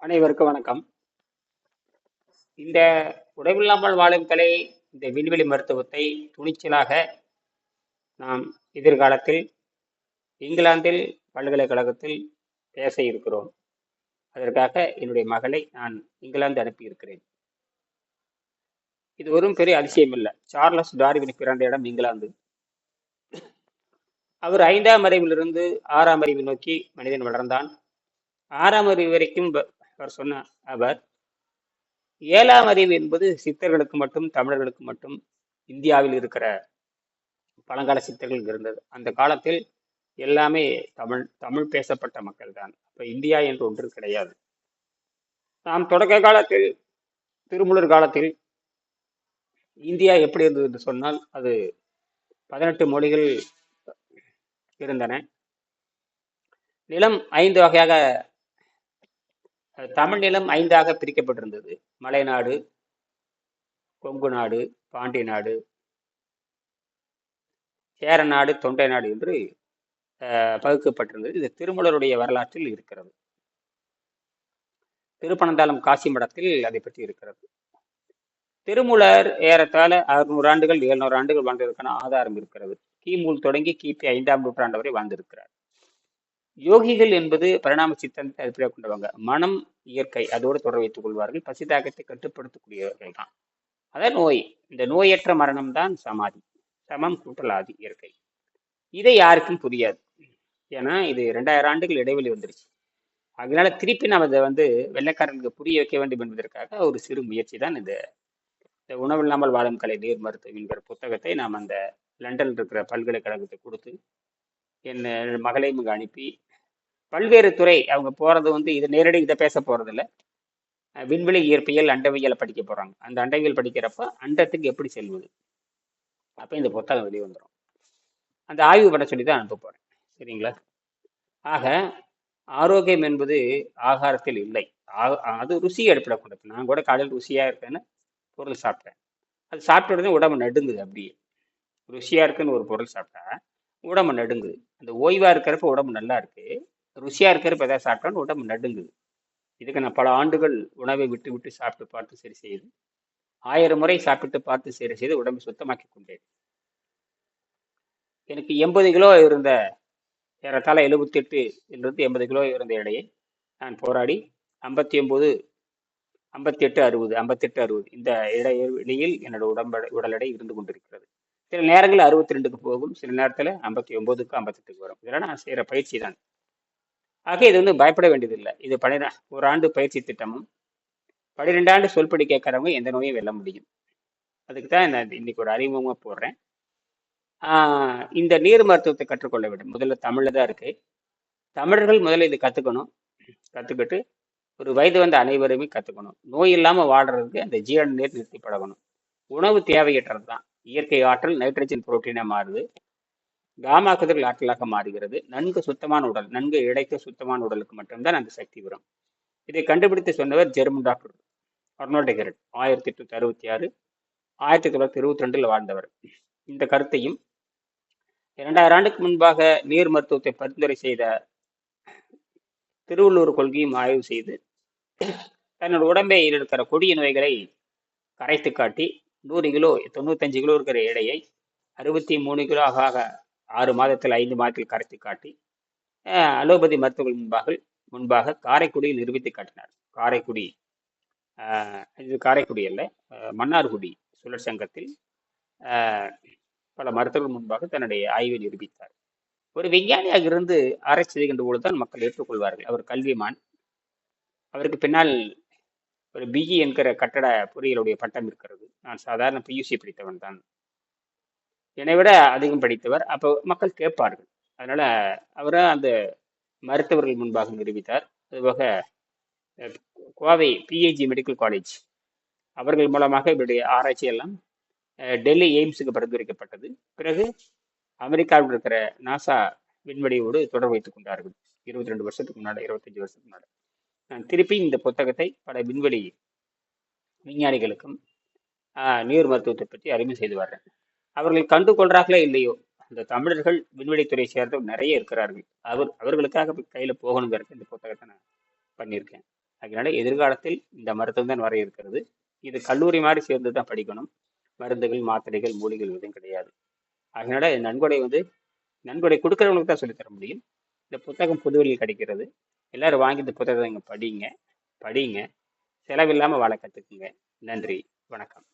அனைவருக்கும் வணக்கம். இந்த உடம்பில்லாமல் வாழும் கலை இந்த விண்வெளி மருத்துவத்தை துணிச்சலாக நாம் எதிர்காலத்தில் இங்கிலாந்தில் பல்கலைக்கழகத்தில் பேச இருக்கிறோம். அதற்காக என்னுடைய மகளை நான் இங்கிலாந்து அனுப்பியிருக்கிறேன். இது ஒரு பெரிய அதிசயம் இல்லை சார்லஸ் டார்வின் பிறந்த இடம் இங்கிலாந்து. அவர் ஐந்தாம் அறிவிலிருந்து ஆறாம் அறிவு நோக்கி மனிதன் வளர்ந்தான். ஆறாம் அறிவு வரைக்கும் ப- அவர் சொன்ன அவர் ஏழாம் அறிவு என்பது சித்தர்களுக்கு மட்டும் தமிழர்களுக்கு மட்டும் இந்தியாவில் இருக்கிற பழங்கால சித்தர்கள் இருந்தது. அந்த காலத்தில் எல்லாமே தமிழ் தமிழ் பேசப்பட்ட மக்கள் தான் அப்போ இந்தியா என்று ஒன்று கிடையாது. நாம் தொடக்க காலத்தில் திருமுலர் காலத்தில் இந்தியா எப்படி இருந்தது என்று சொன்னால் அது பதினெட்டு மொழிகள் இருந்தன. நிலம் ஐந்து வகையாக தமிழ் நிலம் ஐந்தாக பிரிக்கப்பட்டிருந்தது. மலைநாடு கொங்கு நாடு பாண்டிய நாடு சேர நாடு தொண்டை நாடு என்று பகுக்கப்பட்டிருந்தது. இது திருமலருடைய வரலாற்றில் இருக்கிறது. திருப்பனந்தாளம் காசி மடத்தில் அதை பற்றி இருக்கிறது. திருமூலர் ஏறத்தாழ அறுநூறு ஆண்டுகள் எழுநூறு ஆண்டுகள் வாழ்ந்ததற்கான ஆதாரம் இருக்கிறது. கிமூல் தொடங்கி கிபி ஐந்தாம் நூற்றாண்டு வரை வாழ்ந்திருக்கிறார். யோகிகள் என்பது பரிணாம சித்தத்தை அடிப்படையாக கொண்டவங்க. மனம் இயற்கை அதோடு தொடர்பு வைத்துக் கொள்வார்கள். பசி தாக்கத்தை கட்டுப்படுத்தக்கூடியவர்கள் தான். அதான் நோய். இந்த நோயற்ற மரணம் தான் சமாதி. சமம் கூட்டலாதி இயற்கை. இதை யாருக்கும் புரியாது. ஏன்னா இது ரெண்டாயிரம் ஆண்டுகள் இடைவெளி வந்துருச்சு. அதனால திருப்பி நாம் அதை வந்து வெள்ளைக்காரனுக்கு புரிய வைக்க வேண்டும் என்பதற்காக ஒரு சிறு முயற்சி தான் இந்த இந்த உணவில்லாமல் வாழும் கலை நீர் மருத்துவம் என்கிற புத்தகத்தை நாம் அந்த லண்டனில் இருக்கிற பல்கலைக்கழகத்தை கொடுத்து என் மகளையும் அனுப்பி பல்வேறு துறை அவங்க போறது வந்து இது நேரடி இதை பேச போறது விண்வெளி இயற்பியல் அண்டவியலை படிக்க போறாங்க. அந்த அண்டவியல் படிக்கிறப்ப அண்டத்துக்கு எப்படி செல்வது? அப்ப இந்த புத்தகம் வெளியே வந்துடும் அந்த ஆய்வு பண்ண சொல்லி தான் அனுப்ப போறேன். சரிங்களா? ஆக ஆரோக்கியம் என்பது ஆகாரத்தில் இல்லை. அது ருசி அடிப்படை கொண்டது நான் கூட காலையில் ருசியாக இருக்கேன்னு பொருள் சாப்பிட்டேன். அது சாப்பிட்ட உடனே உடம்பு நடுங்குது அப்படியே. ருசியாக இருக்குன்னு ஒரு பொருள் சாப்பிட்டா உடம்பு நடுங்குது. அந்த ஓய்வாக இருக்கிறப்ப உடம்பு நல்லா இருக்குது ருசியாக இருக்கிறப்ப எதாவது சாப்பிட்டாலும் உடம்பு நடுங்குது. இதுக்கு நான் பல ஆண்டுகள் உணவை விட்டு விட்டு சாப்பிட்டு பார்த்து சரி செய்து ஆயிரம் முறை சாப்பிட்டு பார்த்து சரி செய்து உடம்பை சுத்தமாக்கி கொண்டேன். எனக்கு எண்பது கிலோ இருந்த ஏறத்தாழ எழுபத்தெட்டு இருந்து எண்பது கிலோ இருந்த எடையை நான் போராடி ஐம்பத்தி ஒம்பது ஐம்பத்தி எட்டு அறுபது ஐம்பத்தெட்டு அறுபது இந்த இடைவெளியில் என்னோட உடம்பு உடல் எடை இருந்து கொண்டிருக்கிறது. சில நேரங்களில் அறுபத்தி ரெண்டுக்கு போகும் சில நேரத்தில் ஐம்பத்தி ஒம்போதுக்கு ஐம்பத்தெட்டுக்கு வரும். இதெல்லாம் நான் செய்கிற பயிற்சி தான் ஆக இது வந்து பயப்பட வேண்டியதில்லை. இது பனிரெண்டு ஒரு ஆண்டு பயிற்சி திட்டமும் பன்னிரெண்டு ஆண்டு சொல்படி கேட்கறவங்க எந்த நோயும் வெல்ல முடியும். அதுக்கு தான் நான் இன்னைக்கு ஒரு அறிமுகமாக போடுறேன். இந்த நீர் மருத்துவத்தை கற்றுக்கொள்ள வேண்டும். முதல்ல தமிழில் தான் இருக்குது தமிழர்கள் முதல்ல இது கற்றுக்கணும் கற்றுக்கிட்டு ஒரு வயது வந்த அனைவருமே கற்றுக்கணும் நோய் இல்லாமல் வாடுறதுக்கு அந்த ஜீரண நீர் நிறுத்தி பழகணும் உணவு தேவையற்றது தான். இயற்கை ஆற்றல் நைட்ரஜன் புரோட்டீனாக மாறுது. காமா கதிர்கள் ஆற்றலாக மாறுகிறது. நன்கு சுத்தமான உடல் நன்கு இழைத்த சுத்தமான உடலுக்கு மட்டும்தான் அந்த சக்தி வரும். இதை கண்டுபிடித்து சொன்னவர் ஜெர்மன் டாக்டர் அர்னால்டு ஹெரட் ஆயிரத்தி எட்நூத்தி அறுபத்தி ஆறு ஆயிரத்தி தொள்ளாயிரத்தி இருபத்தி ரெண்டில் வாழ்ந்தவர். இந்த கருத்தையும் இரண்டாயிரம் ஆண்டுக்கு முன்பாக நீர் மருத்துவத்தை பரிந்துரை செய்த திருவள்ளூர் கொள்கையும் ஆய்வு செய்து தன்னோட உடம்பே இருக்கிற கொடிய நோய்களை கரைத்து காட்டி நூறு கிலோ தொண்ணூத்தஞ்சு கிலோ இருக்கிற எடையை அறுபத்தி மூணு கிலோ ஆக ஆறு மாதத்தில் ஐந்து மாதத்தில் கரைத்து காட்டி அலோபதி மருத்துவர்கள் முன்பாக முன்பாக காரைக்குடியில் நிரூபித்து காட்டினார். காரைக்குடி இது காரைக்குடி அல்ல மன்னார்குடி சுழற் சங்கத்தில் பல மருத்துவர்கள் முன்பாக தன்னுடைய ஆய்வை நிரூபித்தார். ஒரு விஞ்ஞானியாக இருந்து ஆராய்ச்சி செய்கின்ற பொழுதுதான் மக்கள் ஏற்றுக்கொள்வார்கள். அவர் கல்விமான். அவருக்கு பின்னால் ஒரு பிஇ என்கிற கட்டட பொறியியலுடைய பட்டம் இருக்கிறது. நான் சாதாரண பியூசி படித்தவன் தான். என்னை விட அதிகம் படித்தவர். அப்போ மக்கள் கேட்பார்கள். அதனால அவரை அந்த மருத்துவர்கள் முன்பாக நிரூபித்தார். அதுபோக கோவை பிஏஜி மெடிக்கல் காலேஜ் அவர்கள் மூலமாக இவருடைய ஆராய்ச்சி எல்லாம் டெல்லி எய்ம்ஸுக்கு பரிந்துரைக்கப்பட்டது. பிறகு அமெரிக்காவில் இருக்கிற நாசா விண்வெளியோடு தொடர்பு வைத்துக் கொண்டார்கள். இருபத்தி ரெண்டு வருஷத்துக்கு முன்னாடி இருபத்தஞ்சு வருஷத்துக்கு முன்னாடி. நான் திருப்பி இந்த புத்தகத்தை பல விண்வெளி விஞ்ஞானிகளுக்கும் நீர் மருத்துவத்தை பற்றி அறிமுகம் செய்து வர்றேன். அவர்கள் கண்டு கொள்றார்களே இல்லையோ இந்த தமிழர்கள் விண்வெளித்துறை சேர்ந்தவர் நிறைய இருக்கிறார்கள். அவர் அவர்களுக்காக கையில் கையில போகணுங்கிறது இந்த புத்தகத்தை நான் பண்ணியிருக்கேன். அதனால எதிர்காலத்தில் இந்த மருத்துவம் தான் வர இருக்கிறது. இது கல்லூரி மாதிரி சேர்ந்து தான் படிக்கணும். மருந்துகள் மாத்திரைகள் மூலிகள் எதுவும் கிடையாது. அதனால நன்கொடை வந்து நன்கொடை கொடுக்குறவங்களுக்கு தான் சொல்லித்தர முடியும். இந்த புத்தகம் புதுவெளியில் கிடைக்கிறது. எல்லாரும் வாங்கி இந்த புத்தகத்தை இங்கே படிங்க. படிங்க. செலவில்லாமல் வாழ கற்றுக்குங்க நன்றி. வணக்கம்.